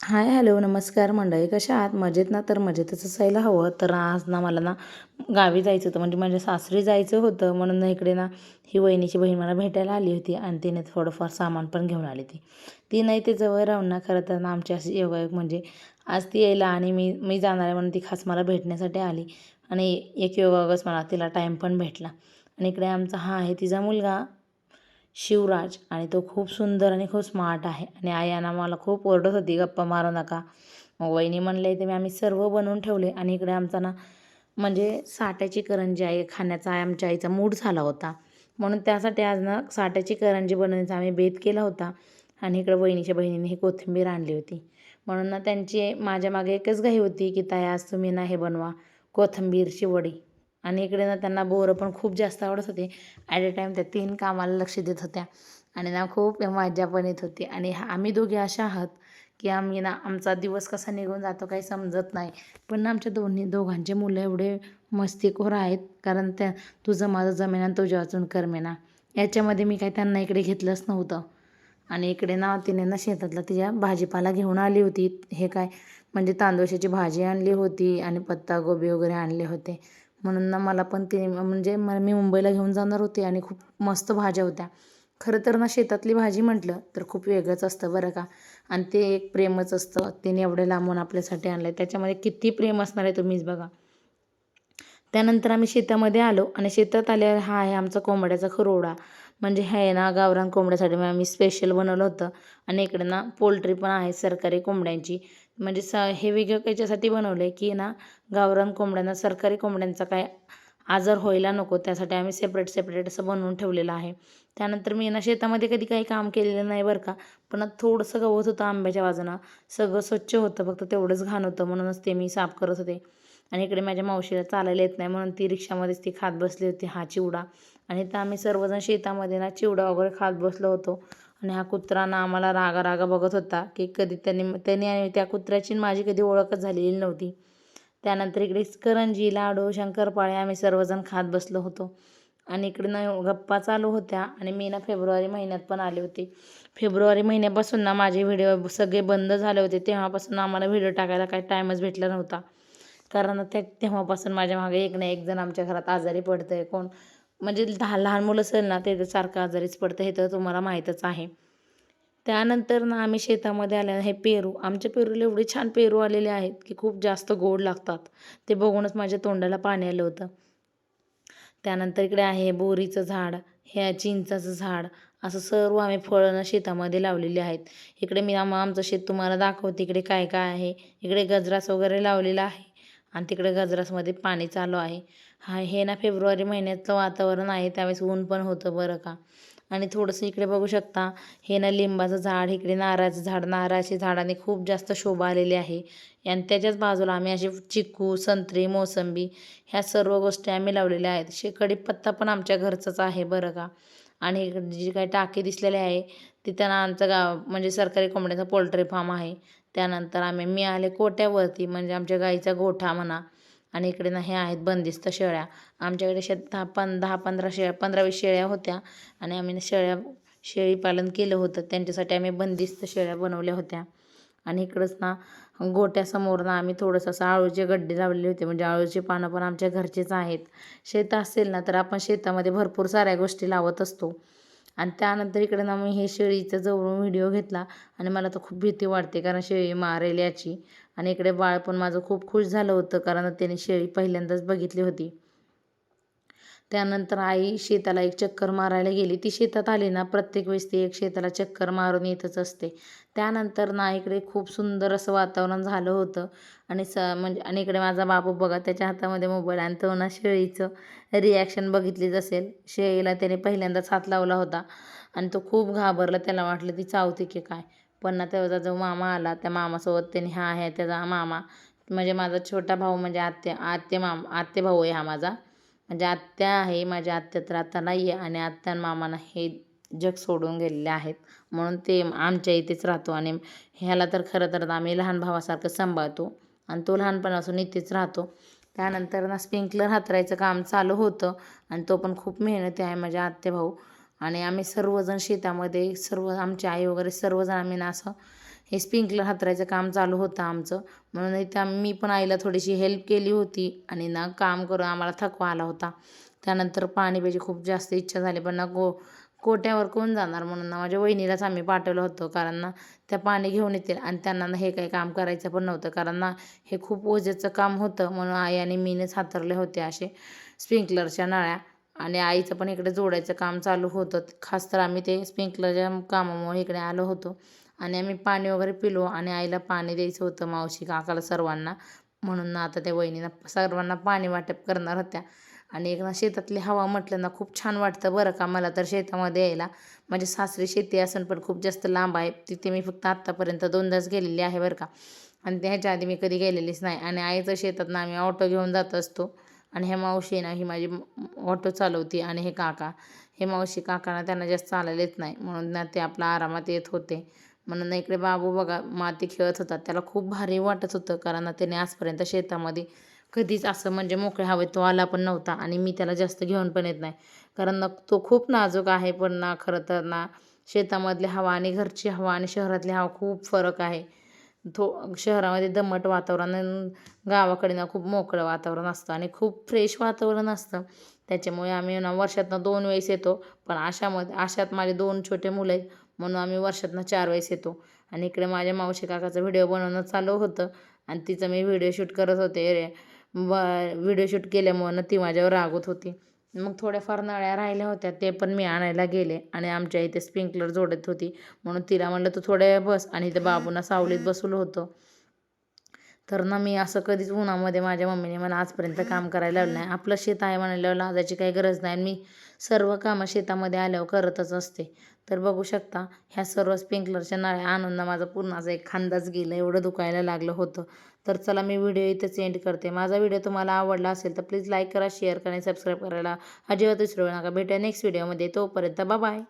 Hi hello नमस्कार मंडळी कशा आहात? मजेत ना? तर मजेतच असायला हवं. तर आज ना मला ना गावी जायचं होतं. म्हणजे माझ्या सासरी जायचं होतं. म्हणून ना इकडे ना ही वहिनीची बहीण मला भेटायला आली होती आणि तिने थोडंफार सामान पण घेऊन आली ती ती नाही ते जवळ राहून ना खरं तर ना आमची अशी योगायोग म्हणजे आज ती यायला आणि मी मी जाणार आहे म्हणून ती खास मला भेटण्यासाठी आली. आणि एक योगायोगच मला तिला टाईम पण भेटला. आणि इकडे आमचा हा आहे तिचा मुलगा. शिवराज आणि तो खूप सुंदर आणि खूप स्मार्ट आहे. आणि आयाना मला खूप ओरडत होती गप्पा मारू नका. मग वहिनी म्हणले ते मी आम्ही सर्व बनवून ठेवले आणि इकडे आमचा ना म्हणजे साठ्याची करंजी आहे खाण्याचा आमच्या आईचा मूड झाला होता. म्हणून त्यासाठी आज ना साठ्याची करंजी बनवण्याचा आम्ही बेत केला होता आणि इकडे वहिनीच्या बहिणीने ही कोथिंबीर आणली होती. म्हणून ना त्यांची माझ्या मागे एकच घाई होती की ताई आज तुम्ही ना हे बनवा कोथिंबीरची वडी. आणि इकडे ना त्यांना बोरं पण खूप जास्त आवडत होते. ॲट अ टाईम त्या तीन कामाला लक्ष देत होत्या. आणि ना खूप मज्जा पण येत होती. आणि हा- आम्ही दोघे अशा आहात की आम्ही ना आमचा दिवस कसा निघून जातो काही समजत नाही. पण ना आमच्या दोन्ही दोघांचे मुलं एवढे मस्तीखोर आहेत. कारण त्या तुझं माझं जमेना आणि तुझ्या वाचून करमेना. याच्यामध्ये मी काही त्यांना इकडे घेतलंच नव्हतं. आणि इकडे ना तिने ना शेतातला तिच्या भाजीपाला घेऊन आली होती. हे काय? म्हणजे तांदूळशाची भाजी आणली होती आणि पत्तागोबी वगैरे आणले होते. म्हणून ना मला पण ते म्हणजे म मी मुंबईला घेऊन जाणार होते आणि खूप मस्त भाज्या होत्या. खरं तर ना शेतातली भाजी म्हटलं तर खूप वेगळंच असतं बरं का. आणि ते एक प्रेमच असतं. तिने एवढं लांबून आपल्यासाठी आणलं आहे त्याच्यामध्ये किती प्रेम असणार आहे तुम्हीच बघा. त्यानंतर आम्ही शेतामध्ये आलो आणि शेतात आल्यावर हा आहे आमचा कोंबड्याचा खरोडा. म्हणजे हे ना गावरान कोंबड्यासाठी मग आम्ही स्पेशल बनवलं होतं. आणि इकडे ना पोल्ट्री पण आहे सरकारी कोंबड्यांची. म्हणजे स हे वेगळं याच्यासाठी बनवलं आहे की ना गावरान कोंबड्यांना सरकारी कोंबड्यांचा काय आजार व्हायला नको त्यासाठी आम्ही सेपरेट सेपरेट असं बनवून ठेवलेलं आहे. त्यानंतर मी ना शेतामध्ये कधी काही काम केलेलं नाही बरं का पण थोडंसं गवत होतं आंब्याच्या बाजूनं. सगळं स्वच्छ होतं फक्त तेवढंच घाण होतं म्हणूनच ते मी साफ करत होते. आणि इकडे माझ्या मावशीला चालायला येत नाही म्हणून ती रिक्षामध्येच ती खात बसली होती हा चिवडा. आणि तर आम्ही सर्वजण शेतामध्ये ना चिवडा वगैरे खात बसलो होतो. आणि हा कुत्रा ना आम्हाला रागा रागा बघत होता की कधी त्यांनी त्यांनी आणि त्या कुत्र्याची माझी कधी ओळखच झालेली नव्हती. त्यानंतर इकडे करंजी लाडू शंकरपाळे आम्ही सर्वजण खात बसलो होतो. आणि इकडे ना गप्पा चालू होत्या आणि मी ना फेब्रुवारी महिन्यात पण आले होते. फेब्रुवारी महिन्यापासून ना माझे व्हिडिओ सगळे बंद झाले होते. तेव्हापासून आम्हाला व्हिडिओ टाकायला काही टाईमच भेटला नव्हता. कारण त्या तेव्हापासून माझ्या मागे एक ना एक जण आमच्या घरात आजारी पडतं आहे कोण म्हणजे दहा लहान मुलं असेल ना ते तर सारखं आजारीच पडतं हे तर तुम्हाला माहीतच आहे. त्यानंतर ना आम्ही शेतामध्ये आल्या हे पेरू आमच्या पेरूला एवढे छान पेरू आलेले आहेत की खूप जास्त गोड लागतात. ते बघूनच माझ्या तोंडाला पाणी आलं होतं. त्यानंतर इकडे आहे बोरीचं झाड हे चिंचाचं झाड असं सर्व आम्ही फळं शेतामध्ये लावलेली आहेत. इकडे मी आम आमचं शेत तुम्हाला दाखवते इकडे काय काय आहे. इकडे गजरास वगैरे लावलेला आहे आणि तिकडे गजरासमध्ये पाणी चालू आहे. हा हे ना फेब्रुवारी महिन्यातलं वातावरण आहे त्यावेळेस ऊन पण होतं बरं का. आणि थोडंसं इकडे बघू शकता हे ना लिंबाचं झाड इकडे नारळाचं झाड नारळाच्या झाडाने खूप जास्त शोभा आलेली आहे. आणि त्याच्याच बाजूला आम्ही असे चिकू संत्री मोसंबी ह्या सर्व गोष्टी आम्ही लावलेल्या आहेत. शेकडी पत्ता पण आमच्या घरचाच आहे बरं का. आणि जी काही टाकी दिसलेली आहे तिथं ना आमचं गाव म्हणजे सरकारी कोंबड्याचा पोल्ट्री फार्म आहे. त्यानंतर आम्ही मी आले कोट्यावरती म्हणजे आमच्या गाईचा गोठा म्हणा आणि इकडे ना हे आहेत बंदिस्त शेळ्या. आमच्याकडे शेत दहा पं दहा पंधरा शेळ्या पंधरा वीस शेळ्या होत्या आणि आम्ही शेळ्या शेळी पालन केलं होतं. त्यांच्यासाठी आम्ही बंदिस्त शेळ्या बनवल्या होत्या. आणि इकडंच ना गोट्यासमोर ना आम्ही थोडंसं असं आळूचे गड्डे लावलेले होते. म्हणजे आळूची पानं पण आमच्या घरचेच आहेत. शेत असेल ना तर आपण शेतामध्ये भरपूर साऱ्या गोष्टी लावत असतो. आणि त्यानंतर इकडे ना मी हे शेळीचा जवळून व्हिडिओ घेतला आणि मला तर खूप भीती वाटते कारण शेळी मारेल याची. आणि इकडे बाळ पण माझं खूप खुश झालं होतं कारण त्याने शेळी पहिल्यांदाच बघितली होती. त्यानंतर आई शेताला एक चक्कर मारायला गेली. ती शेतात आली ना प्रत्येक वेळेस ती एक शेताला चक्कर मारून येतच असते. त्यानंतर ना इकडे खूप सुंदर असं वातावरण झालं होतं. आणि स म्हणजे आणि इकडे माझा बाबू बघा त्याच्या हातामध्ये मोबाईल आणि तो ना शेळीचं रिॲक्शन बघितलीच असेल. शेळीला त्याने पहिल्यांदाच हात लावला होता. आणि तो खूप घाबरला. त्याला वाटलं ती चावते की काय? पण ना त्याचा जो मामा आला त्या मामासोबत त्याने हा आहे त्याचा मामा. म्हणजे माझा छोटा भाऊ म्हणजे आत्या आत्या मामा आत्या भाऊ आहे हा माझा. म्हणजे आत्या आहे माझ्या आत्या तर आता नाही आहे आणि आत्या आणि हे जग सोडून गेलेले आहेत. म्हणून ते आमच्या इथेच राहतो आणि ह्याला तर खरं तर आम्ही लहान भावासारखं सांभाळतो आणि तो लहानपणापासून इथेच राहतो. त्यानंतर ना स्प्रिंकलर हातरायचं काम चालू होतं आणि तो पण खूप मेहनती आहे माझ्या आत्या भाऊ. आणि आम्ही सर्वजण शेतामध्ये सर्व आमची आई वगैरे सर्वजण आम्ही ना असं हे स्प्रिंकलर हातरायचं काम चालू होतं आमचं. म्हणून इथे मी पण आईला थोडीशी हेल्प केली होती आणि ना काम करून आम्हाला थकवा आला होता. त्यानंतर पाणी प्यायची खूप जास्त इच्छा झाली पण ना गो कोट्यावर कोण जाणार म्हणून ना? माझ्या वहिनीलाच आम्ही पाठवलं होतं. कारण ना त्या पाणी घेऊन येतील आणि त्यांना ना हे काही काम करायचं पण नव्हतं. कारण ना हे खूप ओझेचं काम होतं म्हणून आई आणि मीनेच हातरले होते असे स्प्रिंकलरच्या नळ्या. आणि आईचं पण इकडे जोडायचं काम चालू होतं. खास तर आम्ही ते स्प्रिंकलरच्या कामामुळे इकडे आलो होतो. आणि आम्ही पाणी वगैरे पिलो आणि आईला पाणी द्यायचं होतं मावशी काकाला सर्वांना. म्हणून ना आता त्या वहिनीला सर्वांना पाणी वाटप करणार होत्या. आणि एक ना शेतातली हवा म्हटलं ना खूप छान वाटतं बरं का मला तर शेतामध्ये यायला. माझी सासरी शेती असून पण खूप जास्त लांब आहे. तिथे मी फक्त आत्तापर्यंत दोनदाच गेलेली आहे बरं का. आणि त्याच्या आधी मी कधी गेलेलीच नाही. आणि आईचं शेतात ना आम्ही ऑटो घेऊन जात असतो. आणि हे मावशी ना ही माझी ऑटो चालवती आणि हे काका. हे मावशी काकांना त्यांना जास्त चालायला येत नाही. म्हणून ना ते आपल्या आरामात येत होते. म्हणून ना इकडे बाबू बघा माती खेळत होता. त्याला खूप भारी वाटत होतं कारण ना त्याने आजपर्यंत शेतामध्ये कधीच असं म्हणजे मोकळ्या हवेत तो आला पण नव्हता आणि मी त्याला जास्त घेऊन पण येत नाही. कारण ना तो खूप नाजूक आहे पण ना खरं तर ना शेतामधली हवा आणि घरची हवा आणि शहरातली हवा खूप फरक आहे. थो शहरामध्ये दमट वातावरण गावाकडे ना खूप मोकळं वातावरण असतं आणि खूप फ्रेश वातावरण असतं. त्याच्यामुळे आम्ही ना वर्षातनं दोन वेळेस येतो. पण अशामध्ये अशात माझे दोन छोटे मुलं आहेत म्हणून आम्ही वर्षातनं चार वेळेस येतो. आणि इकडे माझ्या मावशी काकाचं व्हिडिओ बनवणं चालू होतं आणि तिचं मी व्हिडिओ शूट करत होते. रे ब व्हिडिओ शूट केल्यामुळं ती माझ्यावर रागवत होती. मग थोड्याफार नळ्या राहिल्या होत्या ते पण मी आणायला गेले आणि आमच्या इथे स्प्रिंकलर जोडत होती. म्हणून तिला म्हणलं तू थोड्या वेळ बस. आणि इथे बाबूंना सावलीत बसवलं होतं. तर ना मी असं कधीच उन्हामध्ये माझ्या मम्मीने मला आजपर्यंत काम करायला लावलं नाही. आपलं शेत आहे म्हणाल्यावर लाजायची काही गरज नाही. मी सर्व कामं शेतामध्ये आल्यावर करतच असते. तर बघू शकता ह्या सर्व स्प्रिंकलरच्या नळ्या आनंद माझा पूर्ण असा एक खांदाच गेला एवढं दुखायला लागलं होतं. तर चला मी व्हिडिओ इथेच एंड करते. माझा व्हिडिओ तुम्हाला आवडला असेल तर प्लीज लाईक करा शेअर करा आणि सबस्क्राईब करायला अजिबात विसरू नका. भेटूया नेक्स्ट व्हिडिओमध्ये तोपर्यंत बाय